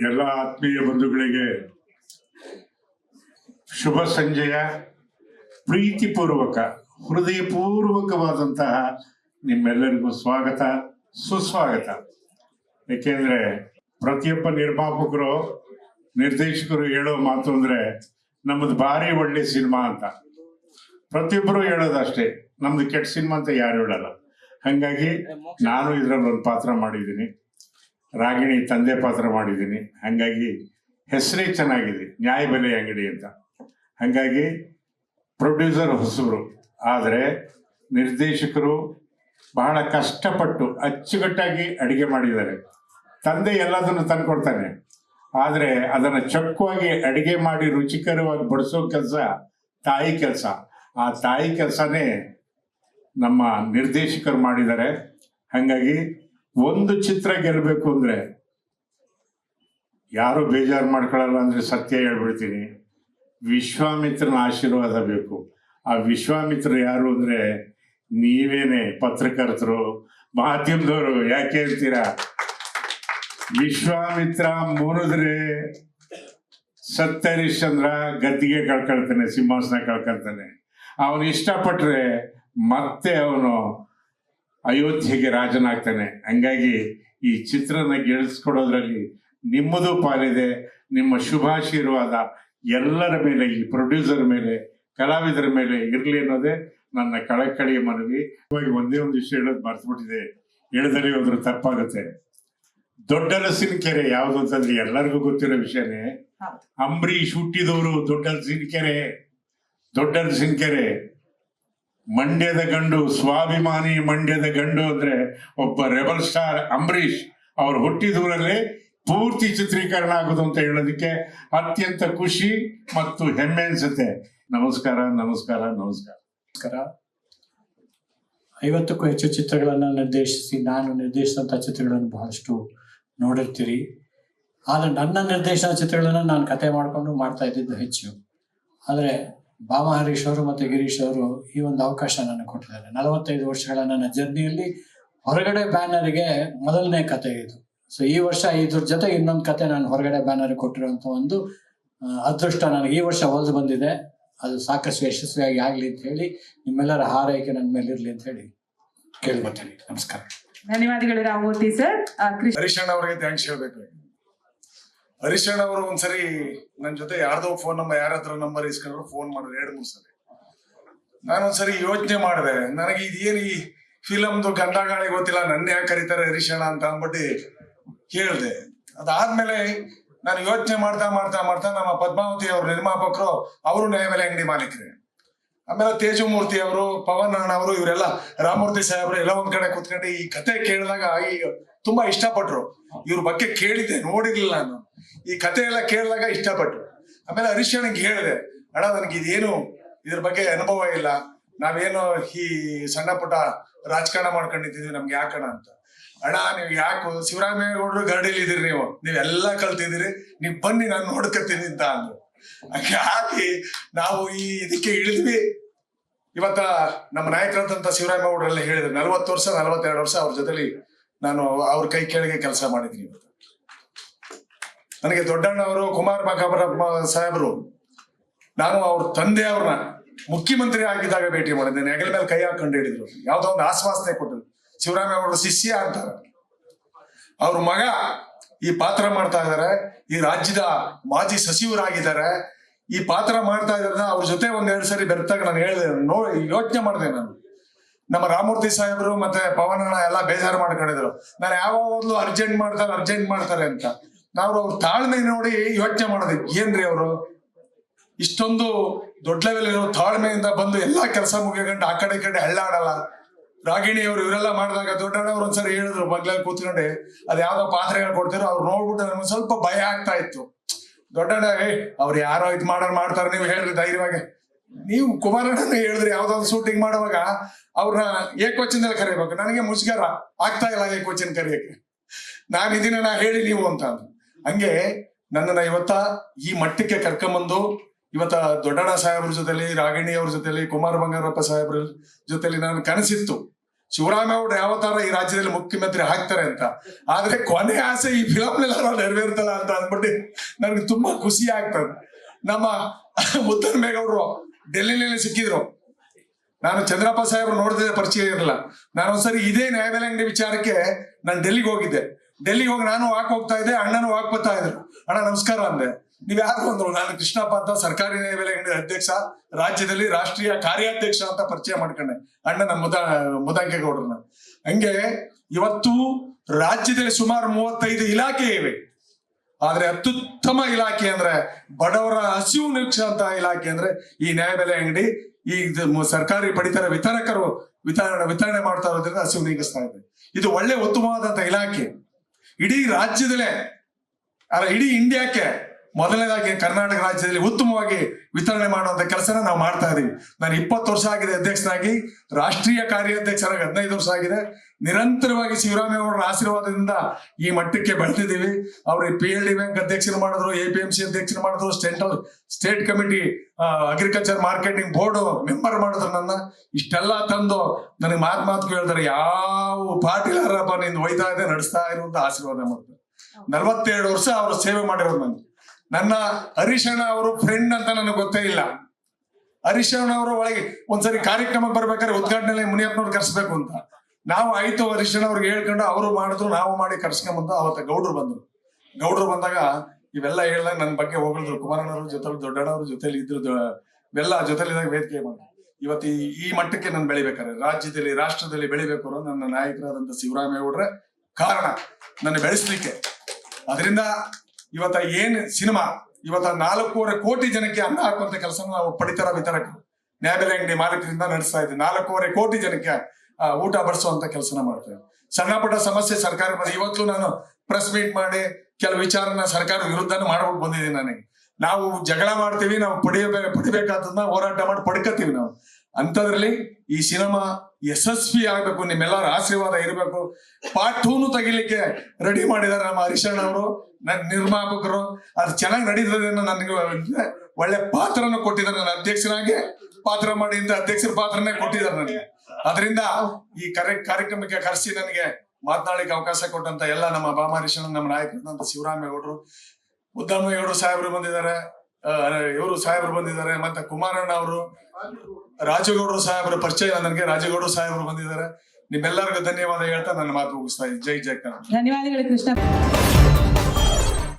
ಎಲ್ಲ ಆತ್ಮೀಯ ಬಂಧುಗಳಿಗೆ ಶುಭ ಸಂಜೆಯ ಪ್ರೀತಿಪೂರ್ವಕ ಹೃದಯಪೂರ್ವಕವಾದಂತಹ ನಿಮ್ಮೆಲ್ಲರಿಗೂ ಸ್ವಾಗತ ಸುಸ್ವಾಗತ. ಏಕೆಂದ್ರೆ ಪ್ರತಿಯೊಬ್ಬ ನಿರ್ಮಾಪಕರು ನಿರ್ದೇಶಕರು ಹೇಳೋ ಮಾತು ಅಂದ್ರೆ ನಮ್ಮದು ಭಾರಿ ಒಳ್ಳೆ ಸಿನಿಮಾ ಅಂತ. ಪ್ರತಿಯೊಬ್ಬರು ಹೇಳೋದಷ್ಟೇ ನಮ್ದು ಕೆಟ್ಟ ಸಿನಿಮಾ ಅಂತ ಯಾರು ಹೇಳಲ್ಲ. ಹಂಗಾಗಿ ನಾನು ಇದ್ರಲ್ಲಿ ಒಂದು ಪಾತ್ರ ಮಾಡಿದ್ದೀನಿ. ರಾಗಿಣಿ ತಂದೆ ಪಾತ್ರ ಮಾಡಿದ್ದೀನಿ. ಹಂಗಾಗಿ ಹೆಸರೇ ಚೆನ್ನಾಗಿದೆ. ನ್ಯಾಯಬೆಲೆ ಅಂಗಡಿ ಅಂತ. ಹಂಗಾಗಿ ಪ್ರೊಡ್ಯೂಸರ್ ಹೊಸಬರು. ಆದರೆ ನಿರ್ದೇಶಕರು ಬಹಳ ಕಷ್ಟಪಟ್ಟು ಅಚ್ಚುಕಟ್ಟಾಗಿ ಅಡುಗೆ ಮಾಡಿದ್ದಾರೆ. ತಂದೆ ಎಲ್ಲದನ್ನು ತಂದುಕೊಡ್ತಾನೆ. ಆದರೆ ಅದನ್ನು ಚೊಕ್ಕವಾಗಿ ಅಡುಗೆ ಮಾಡಿ ರುಚಿಕರವಾಗಿ ಬಡಿಸೋ ಕೆಲಸ ತಾಯಿ ಕೆಲಸ. ಆ ತಾಯಿ ಕೆಲಸನೇ ನಮ್ಮ ನಿರ್ದೇಶಕರು ಮಾಡಿದ್ದಾರೆ. ಹಾಗಾಗಿ ಒಂದು ಚಿತ್ರ ಗೆಲ್ಲಬೇಕು ಅಂದ್ರೆ ಯಾರು ಬೇಜಾರು ಮಾಡ್ಕೊಳ್ಳಲ್ಲ ಅಂದ್ರೆ ಸತ್ಯ ಹೇಳ್ಬಿಡ್ತೀನಿ. ವಿಶ್ವಾಮಿತ್ರನ ಆಶೀರ್ವಾದ ಬೇಕು. ಆ ವಿಶ್ವಾಮಿತ್ರ ಯಾರು ಅಂದ್ರೆ ನೀವೇನೆ ಪತ್ರಕರ್ತರು, ಮಾಧ್ಯಮದವರು, ಯಾಕೆ ಹೇಳ್ತೀರಾ? ವಿಶ್ವಾಮಿತ್ರ ಮುರಿದ್ರೆ ಸತ್ಯ ಚಂದ್ರ ಗದ್ದಿಗೆ ಕಳ್ಕೊಳ್ತಾನೆ, ಸಿಂಹಾಸನ ಕಳ್ಕೊಳ್ತಾನೆ. ಅವನು ಇಷ್ಟಪಟ್ರೆ ಮತ್ತೆ ಅವನು ಅಯೋಧ್ಯೆಗೆ ರಾಜನಾಗ್ತಾನೆ. ಹಂಗಾಗಿ ಈ ಚಿತ್ರನ ಗೆಳಿಸ್ಕೊಡೋದ್ರಲ್ಲಿ ನಿಮ್ಮದು ಪಾಲಿದೆ ನಿಮ್ಮ ಶುಭಾಶೀರ್ವಾದ ಎಲ್ಲರ ಮೇಲೆ ಈ ಪ್ರೊಡ್ಯೂಸರ್ ಮೇಲೆ ಕಲಾವಿದರ ಮೇಲೆ ಇರಲಿ ಅನ್ನೋದೇ ನನ್ನ ಕಳಕಳಿಯ ಮನವಿ. ಇವಾಗ ಒಂದೇ ಒಂದು ವಿಷಯ ಹೇಳೋದು ಮರ್ತ್ಬಿಟ್ಟಿದೆ. ಹೇಳಿದರೆ ಒಂದು ತಪ್ಪಾಗುತ್ತೆ. ದೊಡ್ಡಲಸಿನ ಕೆರೆ ಯಾವುದು ಅಂತಂದ್ರೆ ಎಲ್ಲರಿಗೂ ಗೊತ್ತಿರೋ ವಿಷಯನೇ. ಹೌದು. ಅಂಬರೀಷ್ ಹುಟ್ಟಿದವರು ದೊಡ್ಡಲಸಿನ ಕೆರೆ. ದೊಡ್ಡಲಸಿನ ಕೆರೆ. ಮಂಡ್ಯದ ಗಂಡು, ಸ್ವಾಭಿಮಾನಿ ಮಂಡ್ಯದ ಗಂಡು ಅಂದ್ರೆ ಒಬ್ಬ ರೆಬಲ್ ಸ್ಟಾರ್ ಅಂಬರೀಷ್. ಅವ್ರು ಹುಟ್ಟಿದೂರಲ್ಲಿ ಪೂರ್ತಿ ಚಿತ್ರೀಕರಣ ಆಗುದು ಅಂತ ಹೇಳೋದಕ್ಕೆ ಅತ್ಯಂತ ಖುಷಿ ಮತ್ತು ಹೆಮ್ಮೆ ಅನ್ಸುತ್ತೆ. ನಮಸ್ಕಾರ ನಮಸ್ಕಾರ ನಮಸ್ಕಾರ. ನಮಸ್ಕಾರ. ಐವತ್ತಕ್ಕೂ ಹೆಚ್ಚು ಚಿತ್ರಗಳನ್ನು ನಿರ್ದೇಶಿಸಿ ನಾನು ನಿರ್ದೇಶಿಸಿದಂಥ ಚಿತ್ರಗಳನ್ನು ಬಹಳಷ್ಟು ನೋಡಿರ್ತೀರಿ. ಆದರೆ ನನ್ನ ನಿರ್ದೇಶನ ಚಿತ್ರಗಳನ್ನು ನಾನು ಕತೆ ಮಾಡಿಕೊಂಡು ಮಾಡ್ತಾ ಇದ್ದಿದ್ದು ಹೆಚ್ಚು. ಆದರೆ ಭಾಮ ಹರೀಶ್ ಅವರು ಮತ್ತು ಗಿರೀಶ್ ಅವರು ಈ ಒಂದು ಅವಕಾಶ ನನಗೆ ಕೊಟ್ಟಿದ್ದಾರೆ. ನಲವತ್ತೈದು ವರ್ಷಗಳ ನನ್ನ ಜರ್ನಿಯಲ್ಲಿ ಹೊರಗಡೆ ಬ್ಯಾನರ್ಗೆ ಮೊದಲನೇ ಕತೆ ಇದು. ಸೊ ಈ ವರ್ಷ ಇದ್ರ ಜೊತೆ ಇನ್ನೊಂದು ಕತೆ ನಾನು ಹೊರಗಡೆ ಬ್ಯಾನರ್ ಕೊಟ್ಟಿರುವಂತ ಒಂದು ಅದೃಷ್ಟ ನನಗೆ ಈ ವರ್ಷ ಹೊಲಿದು ಬಂದಿದೆ. ಅದು ಸಾಕಷ್ಟು ಯಶಸ್ವಿಯಾಗಿ ಆಗಲಿ ಅಂತ ಹೇಳಿ ನಿಮ್ಮೆಲ್ಲರ ಹಾರೈಕೆ ನನ್ನ ಮೇಲೆ ಇರಲಿ ಅಂತ ಹೇಳಿ ಕೇಳ್ಕೊತೀನಿ. ನಮಸ್ಕಾರ. ಧನ್ಯವಾದಗಳು ರಾಮೂರ್ತಿ ಸರ್. ಕೃಷ್ಣ ಹರೀಶ್ ಅವರಿಗೆ ಥ್ಯಾಂಕ್ಸ್ ಹೇಳ್ಬೇಕು. ಹರೀಶ್ ಅಣ್ಣ ಅವರು ಒಂದ್ಸರಿ ನನ್ನ ಜೊತೆ ಯಾರ್ದೋ ಫೋನ್ ನಂಬರ್ ಯಾರ ಹತ್ರ ನಂಬರ್ ಇಸ್ಕೊಂಡ್ರು ಫೋನ್ ಮಾಡಿದ್ರು ಎರಡು ಮೂರು ಸರಿ. ನಾನೊಂದ್ಸರಿ ಯೋಚನೆ ಮಾಡಿದೆ, ನನಗೆ ಇದೇನು ಈ ಫಿಲಮ್ದು ದು ಗಾಳಿ ಗೊತ್ತಿಲ್ಲ ನನ್ನ ಯಾಕೆ ಕರೀತಾರೆ ಹರಿಶಣ್ಣ ಅಂತ ಅಂದ್ಬಿಟ್ಟು ಕೇಳಿದೆ ಅದಾದ್ಮೇಲೆ ನಾನು ಯೋಚನೆ ಮಾಡ್ತಾ ಮಾಡ್ತಾ ಮಾಡ್ತಾ ನಮ್ಮ ಪದ್ಮಾವತಿ ಅವ್ರ ನಿರ್ಮಾಪಕರು ಅವರು ನ್ಯಾಯಬೆಲೆ ಅಂಗಡಿ ಮಾಲೀಕರೇ. ಆಮೇಲೆ ತೇಜಮೂರ್ತಿ ಅವರು, ಪವನ್ ಅಣ್ಣ ಅವರು, ಇವರೆಲ್ಲ, ರಾಮಮೂರ್ತಿ ಸಾಹೇಬ್ರು ಎಲ್ಲ ಒಂದ್ ಕಡೆ ಕುತ್ಕೊಂಡು ಈ ಕತೆ ಕೇಳಿದಾಗ ಈಗ ತುಂಬಾ ಇಷ್ಟಪಟ್ರು. ಇವ್ರ ಬಗ್ಗೆ ಕೇಳಿದ್ದೆ, ನೋಡಿರ್ಲಿಲ್ಲ ನಾನು. ಈ ಕತೆ ಎಲ್ಲ ಕೇಳಿದಾಗ ಇಷ್ಟಪಟ್ರು. ಆಮೇಲೆ ಹರೀಶ್ ಅಣ್ಣಗೆ ಹೇಳಿದೆ, ಅಣ್ಣ, ನನಗೆ ಇದೇನು ಇದ್ರ ಬಗ್ಗೆ ಅನುಭವ ಇಲ್ಲ. ನಾವೇನು ಈ ಸಣ್ಣ ಪುಟ್ಟ ರಾಜಕಾರಣ ಮಾಡ್ಕೊಂಡಿದ್ದೀವಿ, ನಮ್ಗೆ ಯಾಕಣ ಅಂತ. ಅಣ್ಣ, ನೀವು ಯಾಕೆ ಶಿವರಾಮೇಗೌಡರು ಗರಡಿಲಿ ಇದೀರಿ ನೀವು? ನೀವೆಲ್ಲ ಕಲ್ತಿದ್ದೀರಿ. ನೀವು ಬನ್ನಿ, ನಾನು ನೋಡ್ಕೊತೀನಿ ಅಂತ ಅಂದ್ರು. ಹಾಕಿ ನಾವು ಈ ಇದಕ್ಕೆ ಇಳಿದ್ವಿ. ಇವತ್ತ ನಮ್ಮ ನಾಯಕರಂತ ಶಿವರಾಮೇಗೌಡರೆಲ್ಲ ಹೇಳಿದ್ರು, ನಲ್ವತ್ತು ವರ್ಷ, ನಲವತ್ತೆರಡು ವರ್ಷ ಅವ್ರ ಜೊತೆಲಿ ನಾನು ಅವ್ರ ಕೈ ಕೆಳಗೆ ಕೆಲಸ ಮಾಡಿದ್ದೀನಿ ಇವತ್ತು. ನನಗೆ ದೊಡ್ಡಣ್ಣವರು ಕುಮಾರ್ ಬಾಕಾಬರ ಸಾಹೇಬರು, ನಾನು ಅವ್ರ ತಂದೆ ಅವ್ರನ್ನ ಮುಖ್ಯಮಂತ್ರಿ ಆಗಿದ್ದಾಗ ಭೇಟಿ ಮಾಡಿದ್ದೇನೆ. ಹೆಗಲ ಮೇಲೆ ಕೈ ಹಾಕೊಂಡು ಹೇಳಿದ್ರು. ಯಾವ್ದೋ ಒಂದು ಆಶ್ವಾಸನೆ ಕೊಟ್ಟರು ಶಿವರಾಮೇಗೌಡರು ಶಿಷ್ಯ ಅಂತಾರೆ. ಅವ್ರ ಮಗ ಈ ಪಾತ್ರ ಮಾಡ್ತಾ ಇದ್ದಾರೆ. ಈ ರಾಜ್ಯದ ಮಾಜಿ ಸಚಿವರಾಗಿದ್ದಾರೆ. ಈ ಪಾತ್ರ ಮಾಡ್ತಾ ಇದ್ದಾರೆ ಅವ್ರ ಜೊತೆ ಒಂದ್ ಎರಡು ಸರಿ ಬೆರ್ತಾಗ ನಾನು ಹೇಳಿದೆ, ನೋ ಯೋಚನೆ ಮಾಡಿದೆ ನಾನು. ನಮ್ಮ ರಾಮೂರ್ತಿ ಸಾಹೇಬರು ಮತ್ತೆ ಪವನಣ್ಣ ಎಲ್ಲ ಬೇಜಾರು ಮಾಡ್ಕೊಂಡಿದ್ರು. ನಾನು ಯಾವಾಗಲೂ ಅರ್ಜೆಂಟ್ ಮಾಡ್ತಾರೆ ಅರ್ಜೆಂಟ್ ಮಾಡ್ತಾರೆ ಅಂತ. ನಾವು ಅವ್ರ ತಾಳ್ಮೆ ನೋಡಿ ಯೋಚನೆ ಮಾಡಿದೆ. ಏನ್ರಿ ಅವರು? ಇಷ್ಟೊಂದು ದೊಡ್ಡ ಲೆವೆಲ್ ಇರೋ ತಾಳ್ಮೆಯಿಂದ ಬಂದು ಎಲ್ಲಾ ಕೆಲಸ ಮುಗಿಕೊಂಡು ಆ ಕಡೆ ಕಡೆ ಹಳ್ಳಾಡಲ್ಲ ರಾಗಿಣಿ ಅವರು ಇವರೆಲ್ಲ ಮಾಡಿದಾಗ ದೊಡ್ಡಣ್ಣವ್ರು ಒಂದ್ಸರಿ ಹೇಳಿದ್ರು, ಮಗ್ಲಲ್ಲಿ ಕೂತ್ಕೊಂಡೆ, ಅದ್ ಯಾವ್ದೋ ಪಾತ್ರೆಗಳು ಕೊಡ್ತಿರೋ, ಅವ್ರು ನೋಡ್ಬಿಟ್ಟು ನಮ್ಗೆ ಸ್ವಲ್ಪ ಭಯ ಆಗ್ತಾ ಇತ್ತು. ದೊಡ್ಡಣ್ಣ ಏ ಅವ್ರು ಯಾರೋ ಇದ್ ಮಾಡೋರ್ ಮಾಡ್ತಾರೆ ನೀವು ಹೇಳ್ರಿ ಧೈರ್ಯವಾಗಿ. ನೀವು ಕುಮಾರಣ್ಣ ಹೇಳಿದ್ರಿ ಯಾವ್ದಾದ್ರು ಶೂಟಿಂಗ್ ಮಾಡುವಾಗ ಅವ್ರನ್ನ ಏಕವಚನದಲ್ಲಿ ಕರಿಬೇಕು. ನನಗೆ ಮುಜುಗರ ಆಗ್ತಾ ಇಲ್ಲ ಏಕವಚನ ಕರೆಯಕ್ಕೆ. ನಾನು ಇದನ್ನ ನಾ ಹೇಳಿ ನೀವು ಅಂತ. ಹಂಗೆ ನನ್ನನ್ನ ಇವತ್ತ ಈ ಮಟ್ಟಕ್ಕೆ ಕರ್ಕೊಂಬಂದು ಇವತ್ತ ದೊಡ್ಡಣ್ಣ ಸಾಹೇಬ್ರ ಜೊತೆಲಿ ರಾಗಿಣಿ ಅವ್ರ ಜೊತೆಲಿ, ಕುಮಾರ್ ಬಂಗಾರಪ್ಪ ಸಾಹೇಬ್ರ ಜೊತೆಲಿ ನಾನು ಕನಸಿತ್ತು. ಶಿವರಾಮೇಗೌಡ ಯಾವ ತರ ಈ ರಾಜ್ಯದಲ್ಲಿ ಮುಖ್ಯಮಂತ್ರಿ ಆಗ್ತಾರೆ ಅಂತ. ಆದ್ರೆ ಕೊನೆ ಆಸೆ ಈ ಫಿಲಮ್ನೆಲ್ಲ ನೆರವೇರ್ತಲ್ಲ ಅಂತ ಅಂದ್ಬಿಟ್ಟು ನನಗೆ ತುಂಬಾ ಖುಷಿ ಆಗ್ತದೆ. ನಮ್ಮ ಮುದ್ದನ್ಮೇಗೌಡರು ಡೆಲ್ಲಿನಲ್ಲಿ ಸಿಕ್ಕಿದ್ರು. ನಾನು ಚಂದ್ರಪ್ಪ ಸಾಹೇಬ್ರು ನೋಡ್ತಿದ್ದೆ ಪರಿಚಯ ಇರಲಿಲ್ಲ ನಾನು ಒಂದ್ಸರಿ ಇದೇ ನ್ಯಾಯಾಲಯ ಅಂಗಡಿ ವಿಚಾರಕ್ಕೆ ನಾನು ಡೆಲ್ಲಿಗೆ ಹೋಗಿದ್ದೆ. ಡೆಲ್ಲಿಗೆ ಹೋಗಿ ನಾನು ವಾಕ್ ಹೋಗ್ತಾ ಇದ್ದೆ, ಅಣ್ಣನು ವಾಕ್ ಬರ್ತಾ ಇದ್ರು. ಅಣ್ಣ ನಮಸ್ಕಾರ ಅಂದೆ. ನೀವ್ ಯಾರು ಅಂದ್ರು? ನಾನು ಕೃಷ್ಣಪ್ಪ ಅಂತ ಸರ್ಕಾರಿ ನ್ಯಾಯಬೆಲೆ ಅಂಗಡಿ ಅಧ್ಯಕ್ಷ, ರಾಜ್ಯದಲ್ಲಿ ರಾಷ್ಟ್ರೀಯ ಕಾರ್ಯಾಧ್ಯಕ್ಷ ಅಂತ ಪರಿಚಯ ಮಾಡ್ಕೊಂಡೆ. ಅಣ್ಣನ ಮುದ ಮುದಂಗೇಗೌಡ್ರನ್ನ ಹಂಗೆ ಇವತ್ತು ರಾಜ್ಯದಲ್ಲಿ ಸುಮಾರು ಮೂವತ್ತೈದು ಇಲಾಖೆ ಇವೆ. ಆದ್ರೆ ಅತ್ಯುತ್ತಮ ಇಲಾಖೆ ಅಂದ್ರೆ ಬಡವರ ಹಸಿವು ನಿರೀಕ್ಷಂತ ಇಲಾಖೆ ಅಂದ್ರೆ ಈ ನ್ಯಾಯಬೆಲೆ ಅಂಗಡಿ, ಈ ಸರ್ಕಾರಿ ಪಡಿತರ ವಿತರಕರು ವಿತರಣೆ ವಿತರಣೆ ಮಾಡ್ತಾ ಇರೋದ್ರಿಂದ ಹಸಿವು ನೀಗಿಸ್ತಾ ಇದೆ. ಇದು ಒಳ್ಳೆ ಉತ್ತಮವಾದಂತ ಇಲಾಖೆ. ಇಡೀ ರಾಜ್ಯದಲ್ಲೇ, ಅಲ್ಲ ಇಡೀ ಇಂಡಿಯಾಕ್ಕೆ ಮೊದಲನೇದಾಗಿ ಕರ್ನಾಟಕ ರಾಜ್ಯದಲ್ಲಿ ಉತ್ತಮವಾಗಿ ವಿತರಣೆ ಮಾಡುವಂತ ಕೆಲಸನ ನಾವು ಮಾಡ್ತಾ ಇದೀವಿ. ನಾನು ಇಪ್ಪತ್ತು ವರ್ಷ ಆಗಿದೆ ಅಧ್ಯಕ್ಷನಾಗಿ ರಾಷ್ಟ್ರೀಯ ಕಾರ್ಯಾಧ್ಯಕ್ಷರಾಗಿ ಹದಿನೈದು ವರ್ಷ ಆಗಿದೆ. ನಿರಂತರವಾಗಿ ಶಿವರಾಮೇಗೌಡರ ಆಶೀರ್ವಾದದಿಂದ ಈ ಮಟ್ಟಕ್ಕೆ ಬೆಳೆದಿದ್ದೀವಿ. ಅವರು ಪಿ ಎಲ್ ಡಿ ಬ್ಯಾಂಕ್ ಅಧ್ಯಕ್ಷರು ಮಾಡಿದ್ರು ಎ ಪಿ ಎಂ ಸಿ ಅಧ್ಯಕ್ಷರು ಮಾಡಿದ್ರು central state committee agriculture marketing board member ಮಾಡಿದ್ರು ನನ್ನ. ಇಷ್ಟೆಲ್ಲ ತಂದು ನನಗೆ ಮಾತು ಮಾತು ಹೇಳ್ತಾರೆ ಯಾವ ಪಾಟೀಲರಪ್ಪ ನಿಂದು ಒಯ್ತಾ ಇದೆ ನಡೆಸ್ತಾ ಇರುವಂತ ಆಶೀರ್ವಾದ ಮಾಡ್ತಾರೆ. ನಲವತ್ತೆರಡು ವರ್ಷ ಅವರು ಸೇವೆ ಮಾಡಿರೋದು ನನಗೆ ನನ್ನ ಹರೀಶಣ್ಣ ಅವರು ಫ್ರೆಂಡ್ ಅಂತ ನನಗೆ ಗೊತ್ತೇ ಇಲ್ಲ. ಹರಿಶಣ್ಣ ಅವರು ಒಳಗೆ ಒಂದ್ಸರಿ ಕಾರ್ಯಕ್ರಮಕ್ಕೆ ಬರ್ಬೇಕಾದ್ರೆ ಉದ್ಘಾಟನೆ ಮುನಿಯಪ್ಪನವ್ರು ಕರ್ಸ್ಬೇಕು ಅಂತ. ನಾವು ಆಯ್ತು ಹರಿಶಣ್ಣ ಅವ್ರಿಗೆ ಹೇಳ್ಕೊಂಡು ಅವರು ಮಾಡಿದ್ರು, ನಾವು ಮಾಡಿ ಕರ್ಸ್ಕೊಂಬಂದು ಅವತ್ತ ಗೌಡ್ರು ಬಂದ್ರು. ಗೌಡ್ರು ಬಂದಾಗ ಇವೆಲ್ಲ ಹೇಳ ನನ್ನ ಬಗ್ಗೆ ಹೋಗಿದ್ರು ಕುಮಾರಣ್ಣವ್ರ ಜೊತೆ ದೊಡ್ಡಣ್ಣವ್ರ ಜೊತೆಲಿ ಇದ್ರು ಇವೆಲ್ಲ ಜೊತೆಲಿದಾಗ ವೇದಿಕೆ ಮಾಡಿ ಇವತ್ತು ಈ ಮಟ್ಟಕ್ಕೆ ನಾನು ಬೆಳಿಬೇಕಾರೆ ರಾಜ್ಯದಲ್ಲಿ, ರಾಷ್ಟ್ರದಲ್ಲಿ ಬೆಳಿಬೇಕು ಅನ್ನೋ ನನ್ನ ನಾಯಕರಾದಂತ ಶಿವರಾಮೇಗೌಡ್ರೆ ಕಾರಣ. ನನ್ನ ಬೆಳೆಸ್ಲಿಕ್ಕೆ. ಅದರಿಂದ ಇವತ್ತ ಏನ್ ಸಿನಿಮಾ? ಇವತ್ತ ನಾಲ್ಕೂವರೆ ಕೋಟಿ ಜನಕ್ಕೆ ಅನ್ನ ಹಾಕುವಂತ ಕೆಲಸ ನಾವು ಪಡಿತರ ವಿತರಕರು. ನ್ಯಾಯಬೆಲೆ ಅಂಗಡಿ ಮಾಲೀಕರಿಂದ ನಡೆಸ್ತಾ ಇದ್ದೀವಿ. ನಾಲ್ಕೂವರೆ ಕೋಟಿ ಜನಕ್ಕೆ ಊಟ ಬಡಿಸುವಂತ ಕೆಲಸನ ಮಾಡ್ತೇವೆ. ಸಣ್ಣ ಪುಟ್ಟ ಸಮಸ್ಯೆ ಸರ್ಕಾರ ಇವತ್ತು ನಾನು ಪ್ರೆಸ್ ಮೀಟ್ ಮಾಡಿ ಕೆಲವು ವಿಚಾರನ ಸರ್ಕಾರ ವಿರುದ್ಧನೂ ಮಾಡ್ಬಿಟ್ಟು ಬಂದಿದ್ದೀನಿ ನನಗೆ. ನಾವು ಜಗಳ ಮಾಡ್ತೀವಿ, ನಾವು ಪಡಿಯಬೇಕು ಪಡಿಬೇಕಾದ ಹೋರಾಟ ಮಾಡಿ ಪಡ್ಕೋತೀವಿ ನಾವು. ಅಂಥದ್ರಲ್ಲಿ ಈ ಸಿನಿಮಾ ಯಶಸ್ವಿ ಆಗ್ಬೇಕು, ನಿಮ್ಮೆಲ್ಲರ ಆಶೀರ್ವಾದ ಇರಬೇಕು. ಪಾರ್ಟ್ ಟೂನು ತೆಗಿಲಿಕ್ಕೆ ರೆಡಿ ಮಾಡಿದ್ದಾರೆ ನಮ್ಮ ಹರಿಶಣ್ಣ ಅವರು ನನ್ನ ನಿರ್ಮಾಪಕರು. ಅದು ಚೆನ್ನಾಗಿ ನಡೀತದೆ ನನಗೆ ಒಳ್ಳೆ ಪಾತ್ರನ ಕೊಟ್ಟಿದ್ದಾರೆ ನನ್ನ ಅಧ್ಯಕ್ಷನಾಗಿ ಪಾತ್ರ ಮಾಡಿ ಅಂತ ಅಧ್ಯಕ್ಷರ ಪಾತ್ರನೇ ಕೊಟ್ಟಿದ್ದಾರೆ ನನಗೆ. ಅದರಿಂದ ಈ ಕರೆ ಕಾರ್ಯಕ್ರಮಕ್ಕೆ ಕರೆಸಿ ನನಗೆ ಮಾತನಾಡಲಿಕ್ಕೆ ಅವಕಾಶ ಕೊಟ್ಟಂತ ಎಲ್ಲ ನಮ್ಮ ಬಾಮ ಹರಿಶಣ್ಣ ನಮ್ಮ ನಾಯಕರಾದಂತ ಶಿವರಾಮೇಗೌಡರು ಮುದ್ದಮ್ಮೇಗೌಡರು ಸಾಹೇಬರು ಬಂದಿದ್ದಾರೆ. ಇವರು ಸಾಹೇಬರು ಬಂದಿದ್ದಾರೆ, ಮತ್ತೆ ಕುಮಾರಣ್ಣ ಅವರು, ರಾಜೇಗೌಡರು ಸಾಹೇಬರ ಪರಿಚಯ ನನಗೆ, ರಾಜೇಗೌಡರು ಸಾಹೇಬರು ಬಂದಿದ್ದಾರೆ. ನಿಮ್ಮೆಲ್ಲರಿಗೂ ಧನ್ಯವಾದ ಹೇಳ್ತಾ ನನ್ನ ಮಾತು ಮುಗಿಸ್ತಾ ಇದ್ದೀನಿ. ಜೈ ಜೈ ಕನ್ನಡ ಧನ್ಯವಾದಗಳು ಕೃಷ್ಣ.